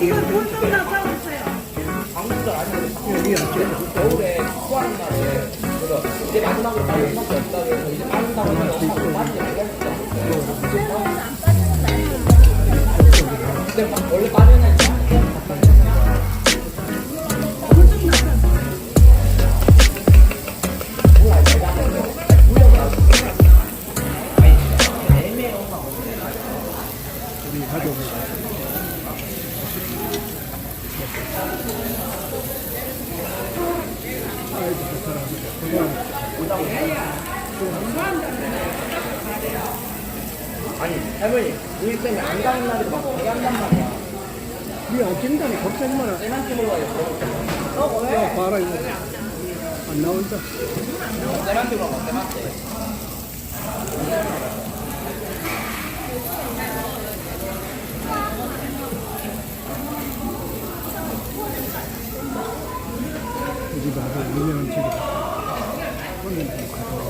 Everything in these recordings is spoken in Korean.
이거 물좀 나가고 있어요. 여기 앉죠. 겨울에 수학인 날에 그래서 이제 마지막으로 빠질 수밖에 없다 그래서 이제 빠진다고 해서 하고 빠지지 못했어. 근데 막 원래 빠지는 가족을. 아이고, 좋더라. 아니 할머니 우리 때문에 안 가는 날에도 막 되게 한단 말이야. 이게 안 찐다니, 걱정 마라. 세만 찍으러 가야겠어. 야, 봐라, 이거. 안 나온다. 세만 찍으러 찍. 이 집이 아주 유명한 집이다. 오늘 좀 가서.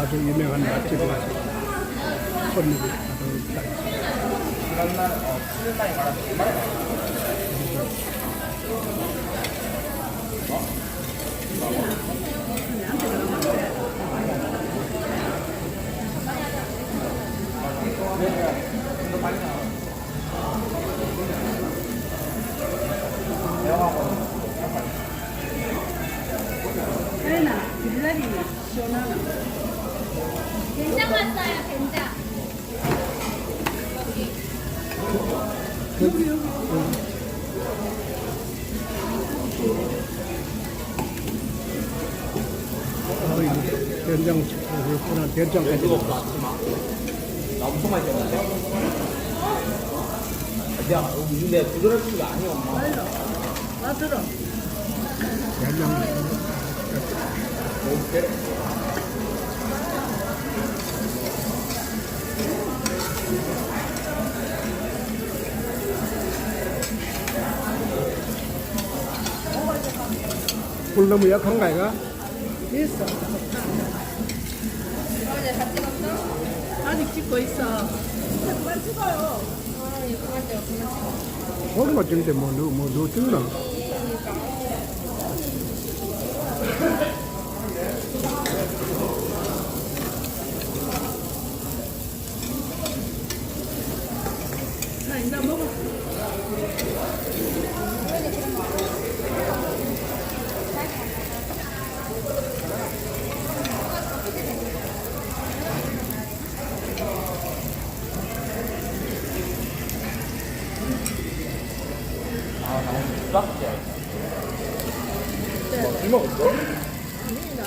아주 유명한 맛집에 가서 손님이 가득 다 있어요. 그래나 빌라리 시원하나. 된장 왔어요, 된장. 아, 이거 된장 그렇구나. 된장까지. 나 엄청 많이 먹었는데. 야, 근데 부드러울 게 아니야, 엄마. 나 들어. 된장 불 너무 약한가 이가? 있어. 어제 다 찍었어? 아직 찍고 있어. 그만 찍어요. 아, 이거 그만 찍어, 그만 찍어. 소리만 찍는데 뭐, 너, 뭐, 너 찍나? 나 있어? 네. 뭐, 이모 없어? 아닙니다.